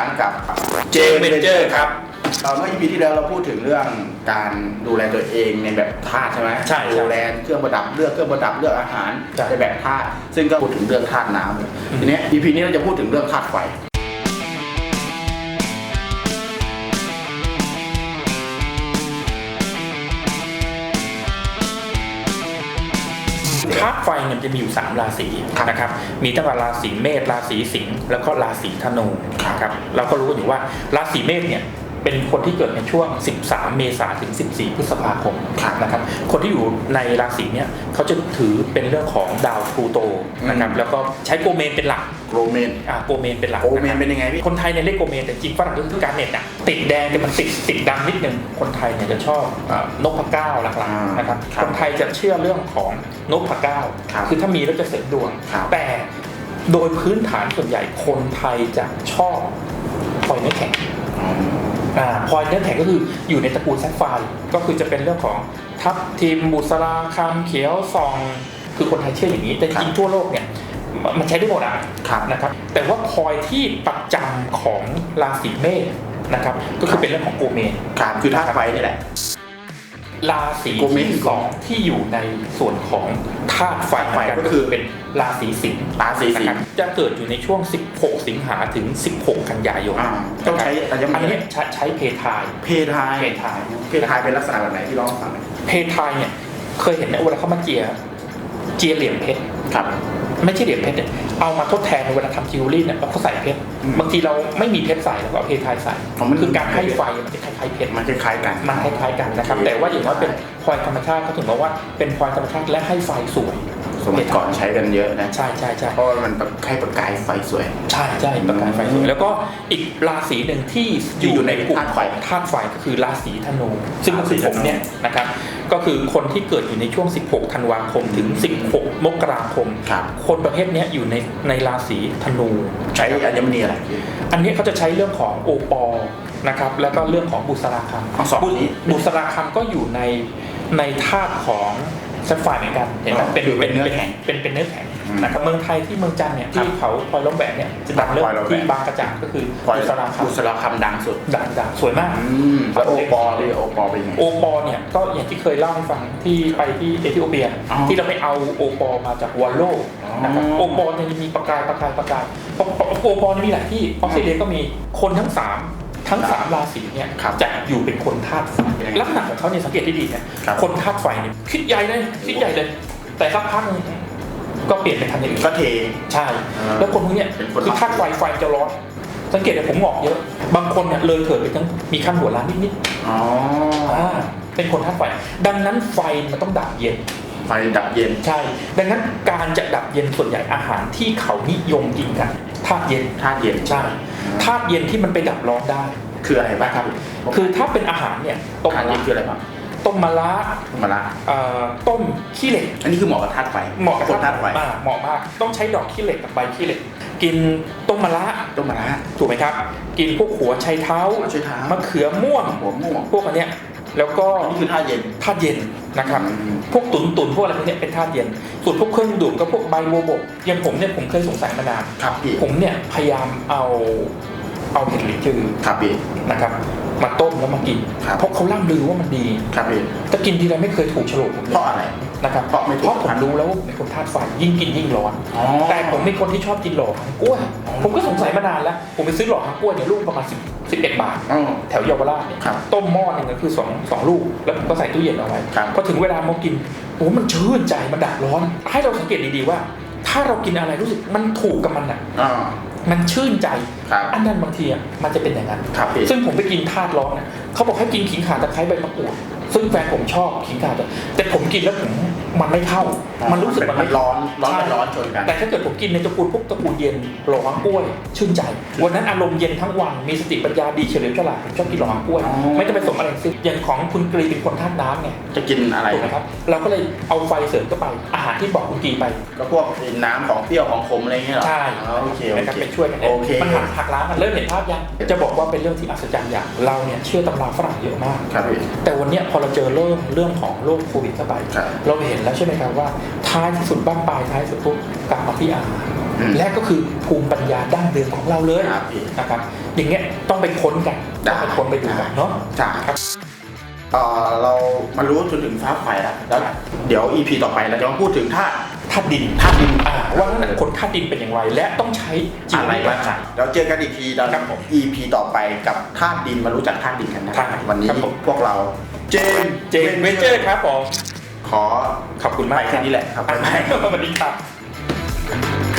รั้งกับเจเมเจอร์ครับเอ่อเมื่อ EP ที่แล้วเราพูดถึงเรื่องการดูแลตัวเองในแบบธาตุใช่ไหมใช่ใช่ดูแลเครื่องประดับเลือกเครื่องประดับเลือกอาหารใช่ในแบบธาตุซึ่งก็พูดถึงเรื่องธาตุน้ำทีเนี้ย EP นี้เราจะพูดถึงเรื่องธาตุไฟ ธาตุไฟเนี่ยมันจะมีอยู่ 3 ราศีครับนะครับมีตั้งแต่ราศีเมษราศีสิงห์แล้วก็ราศีธนูครับนะครับเราก็รู้กันอยู่ว่าราศีเมษเนี่ยเป็นคนที่เกิดในช่วง 13 เมษาถึง 14 พฤษภาคมนะครับ คนที่อยู่ในราศีเนี่ยเขาจะถือเป็นเรื่องของดาวพลูโตนะครับ แล้วก็ใช้โกเมนเป็นหลัก โกรเมนอ่าโกเมนเป็นหลักโกเมะคนรับเป็นยังไงพี่คนไทยเนี่ยเรียกโกเมนแต่จริงฝรั่งก็คือการเน็ตอะติดแดงแต่มันติดติดดำนิดนึงคนไทยเนี่ยจะชอบอ่านกพะเก้าหลักอ่าๆนะครับครับคนไทยจะเชื่อเรื่องของนกพะเก้าครับคือถ้ามีแล้วจะเสริมดวงครับแต่โดยพื้นฐานส่วนใหญ่คนไทยจะชอบพลอยเนื้อแข็งอ่าพลอยเนื้อแข็งก็คืออยู่ในตระกูลแซฟไฟร์ก็คือจะเป็นเรื่องของทับทิมบุษราคำเขียวซอง คือคนไทยเชื่ออย่างนี้ แต่จริงๆทั่วโลกเนี่ย มันมันใช้ได้หมดอะครับนะครับแต่ว่าพลอยที่ประจำของราศีเมษนะครับก็คือเป็นเรื่องของโกเมนครับคือธาตุไฟนี่แหละราศีโกเมนที่สองที่อยู่ในส่วนของธาตุไฟไฟเหมือนกันก็ก็คืคืออเป็นราศีสิงห์ราศีสิงห์นะครับจะเกิดอยู่ในช่วง 16 สิงหาถึง 16 กันยายนอ่าต้องใช้อัญมอันณีนี้ใช้ใช้เพทาย เพทายเพทายเพทายเป็นลักษณะแบบไหนที่ลองฟังหน่อยเพทายเนี่ยเคยเห็นไหมเวลาเขามาเจียเจียเหลี่ยมเพชรครับ ไม่ใช่เหรียญเพชรเนี่ยเอามาทดแทนเวลาทำจิวเวลรี่เนี่ยเราก็ใส่เพชรอืมบางทีเราไม่มีเพชรใส่เราก็เอาเพทายใส่อ๋อมัน คือการให้ไฟมันจะคล้ายๆเพชร มันคล้ายๆกัน มันคล้ายๆกันนะครับ แต่ว่าอย่างน้อยเป็นพลอยธรรมชาติเขาถึงบอกว่าเป็นพลอยธรรมชาติและให้ไฟสวย สมัยก่อนใช้กันเยอะนะใช่ใช่ใช่เพราะว่ามันให้ประกายไฟสวย ใช่ใช่ประกายไฟสวย แล้วก็อีกราศีหนึ่งที่ที่อยู่ในกลุ่มธาตุไฟของธาตุไฟก็คือราศีธนูซึ่งก็คือราศีธนูผมเนี่ยนะครับก็คือคนที่เกิดอยู่ในช่วง 16 ธันวาคมถึง 16 มกราคมครับคนประเภทเนี้ยอยู่ในในราศีธนู ใช้อัญมณีอะไร อันนี้เขาจะใช้เรื่องของโอปอล์นะครับ แล้วก็เรื่องของบุษราคทั้งสองำนี้บุษราคำก็อยู่ในในธาตุของ แซฟไฟร์เหมือนกันเห็นไหมอ๋อเป็นคือเป็นเนื้อแข็งเป็นเป็นเนื้อแข็งอืมนะครับเมืองไทยที่เมืองจันทร์เนี่ยครัที่บเขาพลอยล้อมแหวนเนี่ยจะดังเรื่องพลอยล้อมแหวนที่บางกระจ่างก็คือพลอยบุษราบุษคำราคำดังสุดดังดังสวยมากอืมแล้วโอปอล์ดิโอปอล์เป็นยังไงโอปอล์เนี่ยก็อย่างที่เคยเล่าให้ฟังที่ไปที่เอธิโอเปียอ๋อที่เราไปเอาโอปอล์มาจากวอลโลนะครับอ๋อโอปอล์เนี่ยมีประกายประกายประกายเพราะเพราะโอปอล์เนี่ยมีหลายที่ออสเตรเลียก็มีคนทั้งสาม ทั้งสามราศีเนี่ยครับจะอยู่เป็นคนธาตุไฟลักษณะของเขาเนี่ยสังเกตที่ดีเนี่ยครับคนธาตุไฟเนี่ยคิดใหญ่เลยคิดใหญ่เลย แต่สักพักหนึ่งก็เปลี่ยนไปทำอย่างอื่นก็เทใช่อ่าแล้วคนพวกเนี้ยเป็นคนคือธาตุไฟไฟจะร้อนสังเกตเลยผมหงอกเยอะ บางคนเนี่ยเลยเถิดไปทั้งมีขั้นหัวล้านนิดอ๋อๆอ่าเป็นคนธาตุไฟ ดังนั้นไฟมันต้องดับเย็น ไฟดับเย็น ใช่ ดังนั้นการจะดับเย็นส่วนใหญ่อาหารที่เขานิยมกินกันธาตุเย็นธาตุเย็นใช่ธาตุเย็นที่มันไปดับร้อนได้คืออะไรบ้างนะครับ คือถ้าเป็นอาหารเนี่ยต้มธาตุมะเย็นคืออะไรบ้างต้มมะระมาละเอ่อต้มขี้เหล็ก อันนี้คือเหมาะกับธาตุไฟเหมาะกับคนธาตุไฟอ่าเหมาะมากต้องใช้ดอกขี้เหล็กกับใบขี้เหล็ก กินต้มมะระต้มมาละถูกไหมครับ กินพวกหัวไชเท้าหัวไชเท้ามะเขือม่วงหัวม่วงพวกอันเนี้ย แล้วก็อันนี้คือธาตุเย็นธาตุเย็นนะครับอืมพวกตุนตุนๆพวกอะไรพวกเนี้ยเป็นธาตุเย็น ส่วนพวกเครื่องดื่มก็พวกใบโบวบกอย่างผมเนี่ยผมเคยสงสัยมานานครับพี่ผมเนี่ยพยายามเอาเอาเห็ดหลินจือครับพี่นะครับมาต้มแล้วมากินครับเพราะเขาล่ำลือว่ามันดีครับพี่แต่กินทีไรไม่เคยถูกโฉลกผมเลยเพราะอะไรนะครับเพราะไม่ถูกเพราะผมรู้แล้วว่าผมเป็นคนธาตุไฟยิ่งกินยิ่งร้อนอ๋อแต่ผมเป็นคนที่ชอบกินหล่อหางกล้วย ผมก็สงสัยมานานแล้ว ผมไปซื้อหล่อหางกล้วยเนี่ยลูกประมาณ10 11 บาทอ๋อแถวเยาวราชเนี่ยครับต้มหม้อหนึงก็คือ2 2ลูก แล้วผมก็ใส่ตู้เย็นเอาไว้ครับพอถึงเวลามากินโอ้มันชื่นใจมันดับร้อน ให้เราสังเกตดีๆว่า ถ้าเรากินอะไรรู้สึกมันถูกกับมันอะอ๋อมันชื่นใจครับอันนั้นบางทีอะมันจะเป็นอย่างนั้นครับพี่ซึ่งผมไปกินธาตุร้อนเนี่ยเขาบอกให้กินขิงข่าตะไคร้ใบมะกรูดซึ่งแฟนผมชอบขิงข่าตะแต่ผมกินแล้วผม มันไม่เข้า มันรู้สึกมันมัไม่นร้อน ร้อนใช่กับร้อนชนกัน แต่ถ้าเกิดผมกินในตระกูลพวกตระกูลเย็นหล่อหางกล้วย ชื่นใจ วันนั้นอารมณ์เย็นทั้งวัน มีสติปัญญาดีเฉลียวฉลาดผมชอบกินหล่อหางกล้วยอ๋อไม่ต้องไปสมอะไรทั้งสิ้นอย่างของคุณกรีเป็นคนธาตุน้ำไง จะกินอะไรถูกไหมครับ เราก็เลยเอาไฟเสริมเข้าไป อาหารที่บอกคุณกรีไป ก็พวกน้ำของเปรี้ยวของขมอะไรอย่างเงี้ยเหรอ ใช่อ๋อโอเคโอนะครับเคไปช่วยกันโอเคมันหักหักล้างกันเริ่มเห็นภาพยัง จะบอกว่าเป็นเรื่องที่อัศจรรย์อย่าง เราเนี่ยเชื่อตำราฝรั่งเยอะมากครับพี่แต่วันเนี้ยพอเราเจอเรื่องเรื่องของโรคโควิดเข้าไปครับเราเห็นแล้วใช่ไหมครับว่าท้ายที่สุดบ้านปลายท้ายสุดปุ๊บกลับมาที่อาหารอืมและก็คือภูมิปัญญาดั้งเดิมของเราเลยครับพี่นะครับอย่างเงี้ยต้องไปค้นกันต้องไปค้นไปดูกันเนาะใช่ครับเอ่อเรามารู้จนถึงฟ้าไฟแล้วแล้วเดี๋ยว EP ต่อไปเราจะมาพูดถึงท่าธาตุดินธาตุดินอ่าว่าคนธาตุดินเป็นอย่างไร และต้องใช้จิตอะไรวิทบ้างยาเราเจอกันอีกทีตอนครับผม EP ต่อไปกับธาตุดินมารู้จักธาตุดินกันนะใช่วันนี้ครับผมพวกเราเจมเจมเวนเจอร์ครับผม ขอขอบคุณมากแค่นี้แหละครับสวัสดีครับ